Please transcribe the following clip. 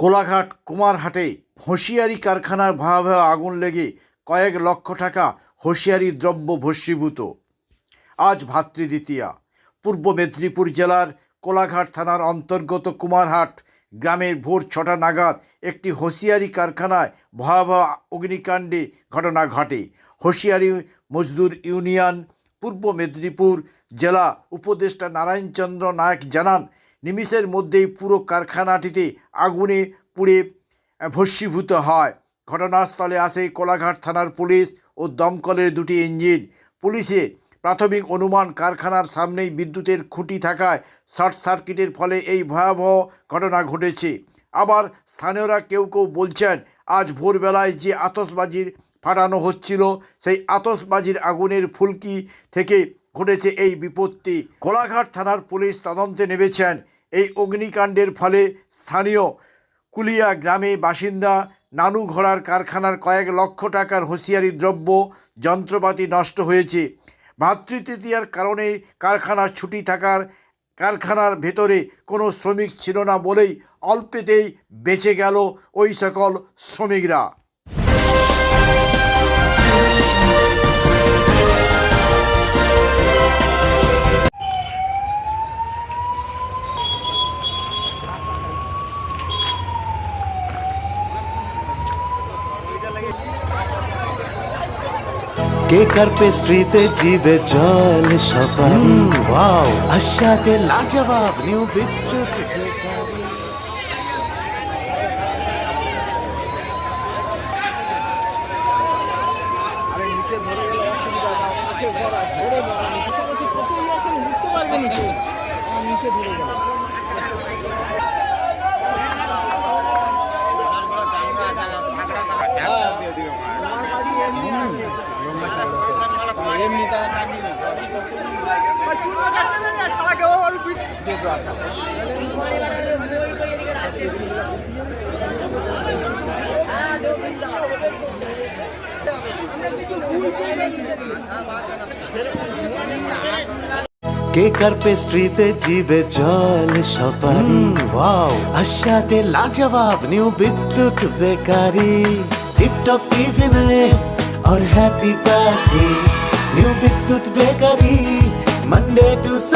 কোলাঘাট কুমারহাটে হুঁশিয়ারি কারখানার ভয়াবহ আগুন লেগে কয়েক লক্ষ টাকা হুঁশিয়ারি দ্রব্য ভস্মীভূত। আজ ভাতৃদ্বিতীয়া পূর্ব মেদিনীপুর জেলার কোলাঘাট থানার অন্তর্গত কুমারহাট গ্রামের ভোর ছটা নাগাদ একটি হুঁশিয়ারি কারখানায় ভয়াবহ অগ্নিকাণ্ডে ঘটনা ঘটে। হুঁশিয়ারি মজদুর ইউনিয়ন, পূর্ব মেদিনীপুর জেলা উপদেষ্টা নারায়ণচন্দ্র নায়ক জানান নিমিষের মধ্যেই পুরো কারখানাটিতে আগুনে পুড়ে ভস্মীভূত হয়। ঘটনাস্থলে আসে কোলাঘাট থানার পুলিশ ও দমকলের দুটি ইঞ্জিন। পুলিশে প্রাথমিক অনুমান কারখানার সামনেই বিদ্যুতের খুঁটি থাকায় শর্ট সার্কিটের ফলে এই ভয়াবহ ঘটনা ঘটেছে। আবার স্থানীয়রা কেউ কেউ বলছেন, আজ ভোরবেলায় যে আতসবাজির ফাটানো হচ্ছিল, সেই আতসবাজির আগুনের ফুলকি থেকে ঘটেছে এই বিপত্তি। কোলাঘাট থানার পুলিশ তদন্তে নেমেছেন। এই অগ্নিকাণ্ডের ফলে স্থানীয় কুলিয়া গ্রামে বাসিন্দা নানু ঘোড়ার কারখানার কয়েক লক্ষ টাকার হুঁশিয়ারি দ্রব্য, যন্ত্রপাতি নষ্ট হয়েছে। ভাতৃতৃতীয়ার কারণে কারখানার ছুটি থাকার কারখানার ভেতরে কোনো শ্রমিক ছিল না বলেই অল্পেতেই বেঁচে গেল ওই সকল শ্রমিকরা। কেকার পেস্ট্রিতে জিবে জল সপারি ওয়াও আশাতে লাজবাব নিউ বিদ্যুৎ বেকারি কেকার পেস্ট্রিতে জিবে জল সপারি ওয়াও আশাতে লাজবাব নিউ বিদ্যুৎ বেকারি টিপটপ টিফিনে और हैप्पी पार्टी